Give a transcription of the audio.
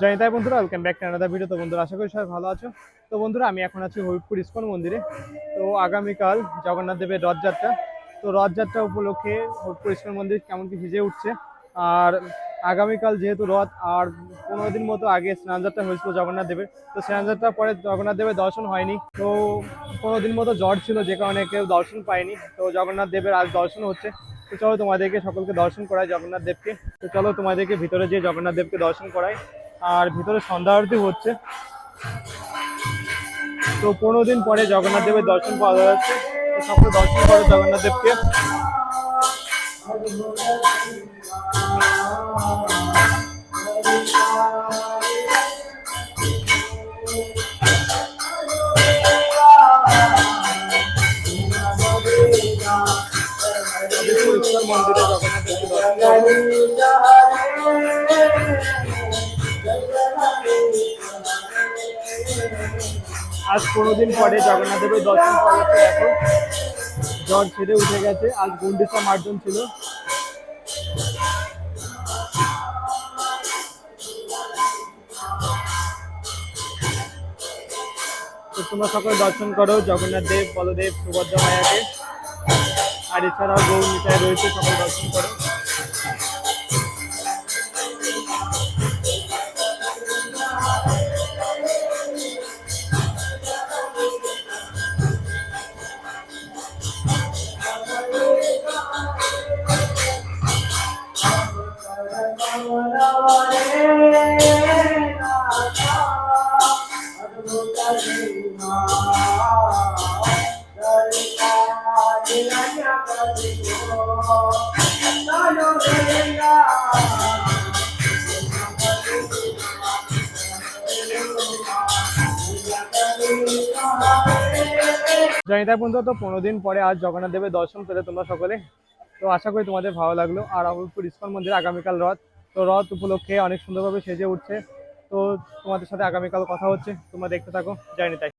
জয়নিতাই বন্ধুরা welcome back another video তো বন্ধুরা, আশা করি সবাই ভালো আছো। তো বন্ধুরা, আমি এখন আছি হবিবপুর ইস্কন মন্দিরে। তো আগামীকাল জগন্নাথ দেবের রথযাত্রা। তো রথযাত্রা উপলক্ষে হবিবপুর ইস্কন মন্দির কেমন কি ভিজে উঠছে? আর আগামীকাল যেহেতু রথ, আর পনেরো দিন মতো আগে স্নানযাত্রা হয়েছিল জগন্নাথ দেবের। তো স্নানযাত্রার পরে জগন্নাথ দেবের দর্শন হয়নি। তো পনেরো দিন মতো জ্বর ছিল, যে কারণে কেউ দর্শন পায়নি। তো জগন্নাথ দেবের আজ দর্শন হচ্ছে। তো চলো তোমাদেরকে সকলকে দর্শন করায় জগন্নাথ দেবকে। তো চলো তোমাদেরকে ভিতরে যেয়ে জগন্নাথ দেবকে দর্শন করাই। আর ভিতরে সন্ধ্যা আরতি হচ্ছে। তো পনেরো দিন পরে জগন্নাথ দেবের দর্শন পাওয়া যাচ্ছে। সকলে দর্শন করে জগন্নাথ দেবকে। মন্দিরে জগন্নাথ দেবকে দর্শন আজ পনেরো দিন পরে জগন্নাথ দেবের দর্শন যাচ্ছে দেখো জ্বর ছেড়ে উঠে গেছে। আজ গুন্ডিসা মার্জন ছিল। তোমরা সকলে দর্শন করো। জগন্নাথ দেব, বলদেব, সুভদ্রা মায়াকে। আর এছাড়াও গৌর নিতায় রয়েছে। সকল দর্শন করো। জয়নিতা বন্ধু, তো পনেরো দিন পরে আজ জগন্নাথ দেবের দর্শন পেলে তোমরা সকলে। তো আশা করি তোমাদের ভালো লাগল। আর অবশ্যই ইস্কন মন্দির আগামীকাল রথ। তো রথ উপলক্ষে অনেক সুন্দরভাবে সেজে উঠছে। তো তোমাদের সাথে আগামীকাল কথা হচ্ছে। তোমরা দেখতে থাকো। জয়নিতাই